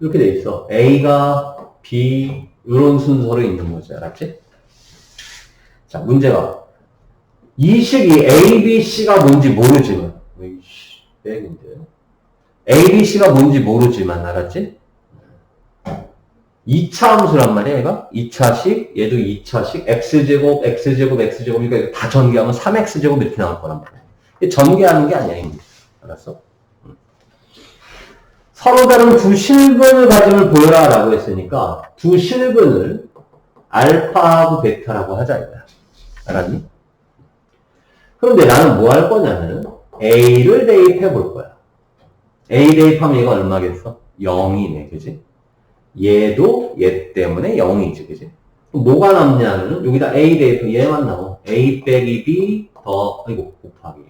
이렇게 돼 있어. A가 B 이런 순서로 있는 거지. 알았지? 자, 문제가 이 식이 A, B, C가 뭔지 모르지만 이씨, 백인데 A, B, C가 뭔지 모르지만 알았지? 2차 함수란 말이야, 얘가? 2차식, 얘도 2차식, x제곱, x제곱, x제곱, 그러니까 다 전개하면 3x제곱 이렇게 나올 거란 말이야. 전개하는 게 아니야, 이게. 알았어? 음. 서로 다른 두 실근을 가짐을 보여라 라고 했으니까 두 실근을 알파하고 베타라고 하자 이거야. 알았니? 그런데 나는 뭐 할 거냐면 A를 대입해 볼 거야. A 대입하면 얘가 얼마겠어? 0이네, 그지? 얘도 얘 때문에 0이지, 그지? 뭐가 남냐면 여기다 A 대입 얘만 나와. A 빼기 B 더 이거 곱하기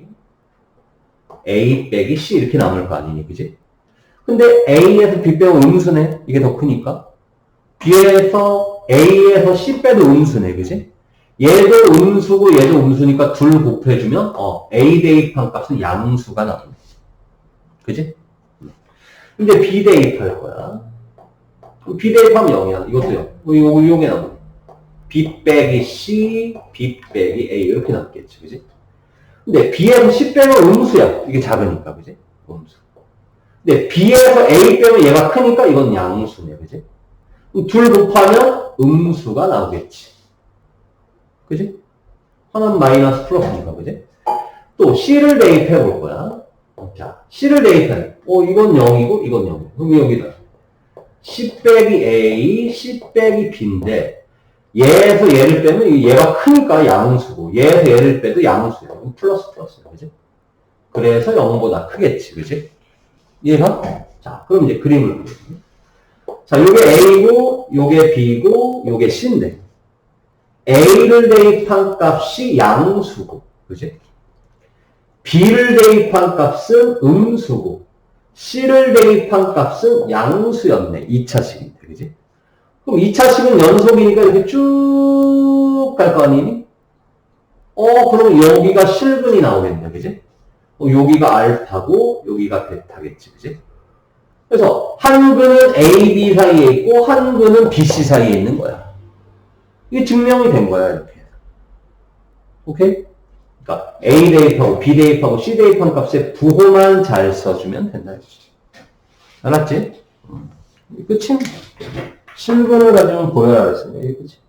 A 빼기 C 이렇게 남을 거 아니니, 그지? 근데 A에서 B 빼고 음수네. 이게 더 크니까. B에서 A에서 C 빼도 음수네, 그지? 얘도 음수고 얘도 음수니까 둘 곱해주면 어, A 대입한 값은 양수가 나오네. 그지? 이제 B 대입할 거야. 그럼 B 대입하면 0이야. 이것도 0. 이거, 요게 나오네. B 빼기 C, B 빼기 A 이렇게 남겠지. 그지? 근데 B에서 C 빼면 음수야. 이게 작으니까. 그지? 음수. 근데 B에서 A 빼면 얘가 크니까 이건 양수네. 그지? 둘 곱하면 음수가 나오겠지. 그지? 하나는 마이너스 플러스니까, 그지? 또 C를 대입해 볼 거야. 자, C를 대입해. 어, 이건 0이고, 이건 0이고. 그럼 여기다. C 빼기 A, C 빼기 B인데, 얘에서 얘를 빼면 얘가 크니까 양수고, 얘에서 얘를 빼도 양수야. 플러스 플러스야, 그지? 그래서 0보다 크겠지, 그지? 이해가? 자, 그럼 이제 그림을 그려. 자, 요게 A고, 요게 B고, 요게 C인데, A를 대입한 값이 양수고, 그지? B를 대입한 값은 음수고, C를 대입한 값은 양수였네. 2차식인데, 그지? 그럼 2차식은 연속이니까 이렇게 쭉 갈 거 아니니? 어, 그럼 여기가 실근이 나오겠네, 그지? 어, 여기가 알파고, 여기가 베타겠지, 그지? 그래서 한 근은 A, B 사이에 있고, 한 근은 B, C 사이에 있는 거야. 이게 증명이 된 거야, 이렇게. 오케이? 그러니까 A 대입하고 B 대입하고 C 대입한 값에 부호만 잘 써주면 된다. 이거지. 알았지? 음. 끝이 실근을 가지면 보여야 했습니다. 이게 끝이.